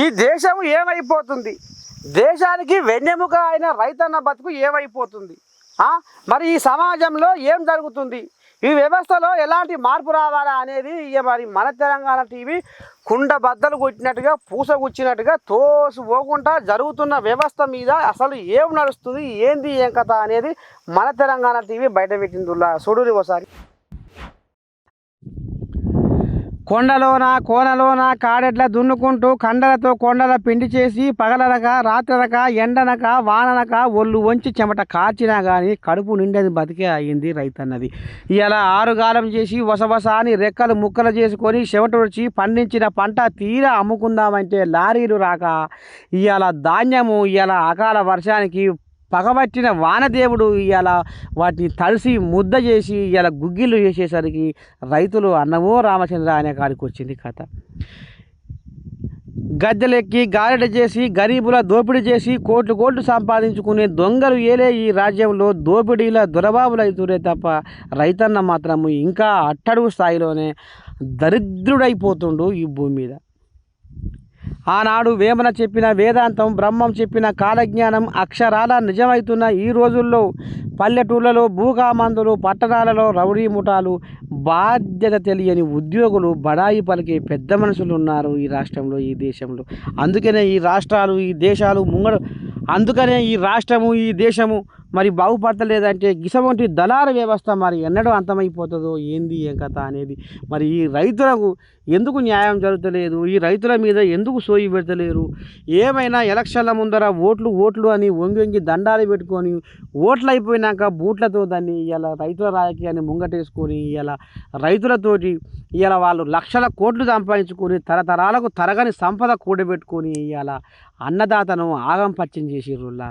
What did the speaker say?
ఈ దేశం ఏమైపోతుంది? దేశానికి వెన్నెముక అయిన రైతన్న బతుకు ఏమైపోతుంది? మరి ఈ సమాజంలో ఏం జరుగుతుంది? ఈ వ్యవస్థలో ఎలాంటి మార్పు రావాలా అనేది ఇక మరి మన తెలంగాణ టీవీ కుండ బద్దలు కొట్టినట్టుగా పూసగుచ్చినట్టుగా తోసు పోకుండా జరుగుతున్న వ్యవస్థ మీద అసలు ఏం నడుస్తుంది? ఏంది ఏం కథ అనేది మన తెలంగాణ టీవీ బయట పెట్టిందిలా చూడు ఒకసారి కొండలోన కోనలోన కాడెట్ల దున్నుకుంటూ కండలతో కొండల పిండి చేసి పగలనక రాత్రనక ఎండనక వాననక ఒళ్ళు వంచి చెమట కాచినా కానీ కడుపు నిండేది బతికే అయింది రైతన్నది. ఇలా ఆరుగాలం చేసి వసవస అని రెక్కలు ముక్కలు చేసుకొని చెమట వచ్చి పండించిన పంట తీరా అమ్ముకుందామంటే లారీలు రాక ఇవాళ ధాన్యము ఇవాళ అకాల వర్షానికి పగబట్టిన వానదేవుడు ఇవాళ వాటిని తడిసి ముద్ద చేసి ఇవాళ గుగ్గిళ్ళు చేసేసరికి రైతులు అన్నమో రామచంద్ర అనే కాడికి వచ్చింది కథ. గద్దెలెక్కి గారెడ చేసి గరీబుల దోపిడీ చేసి కోట్లు కోట్లు సంపాదించుకునే దొంగలు ఏలే ఈ రాజ్యంలో దోపిడీల దురబాబులు అవుతురే తప్ప రైతన్న మాత్రము ఇంకా అట్టడుగు స్థాయిలోనే దరిద్రుడైపోతుండు ఈ భూమి మీద. ఆనాడు వేమన చెప్పిన వేదాంతం బ్రహ్మం చెప్పిన కాలజ్ఞానం అక్షరాల నిజమవుతున్న ఈ రోజుల్లో పల్లెటూళ్ళలో భూకామందులు పట్టణాలలో రౌడీ ముఠాలు బాధ్యత తెలియని ఉద్యోగులు బడాయి పలికే పెద్ద మనుషులు ఉన్నారు ఈ రాష్ట్రంలో ఈ దేశంలో. అందుకనే ఈ రాష్ట్రాలు ఈ దేశాలు ముంగడు అందుకనే ఈ రాష్ట్రము ఈ దేశము మరి బాగుపడతలేదంటే గిసవంటి దళార వ్యవస్థ మరి ఎన్నడూ అంతమైపోతుందో ఏంది ఏం కథ అనేది? మరి ఈ రైతులకు ఎందుకు న్యాయం జరుగుతలేదు? ఈ రైతుల మీద ఎందుకు సోయి పెడతలేరు? ఏమైనా ఎలక్షన్ల ముందర ఓట్లు ఓట్లు అని వంగి వంగి దండాలు పెట్టుకొని ఓట్లు అయిపోయినాక బూట్లతో దాన్ని ఇలా రైతుల రాజకీయాన్ని ముంగటేసుకొని ఇలా రైతులతోటి ఇలా వాళ్ళు లక్షల కోట్లు సంపాదించుకొని తరతరాలకు తరగని సంపద కూడబెట్టుకొని ఇలా అన్నదాతను ఆగం పచ్చం చేసిర్రులా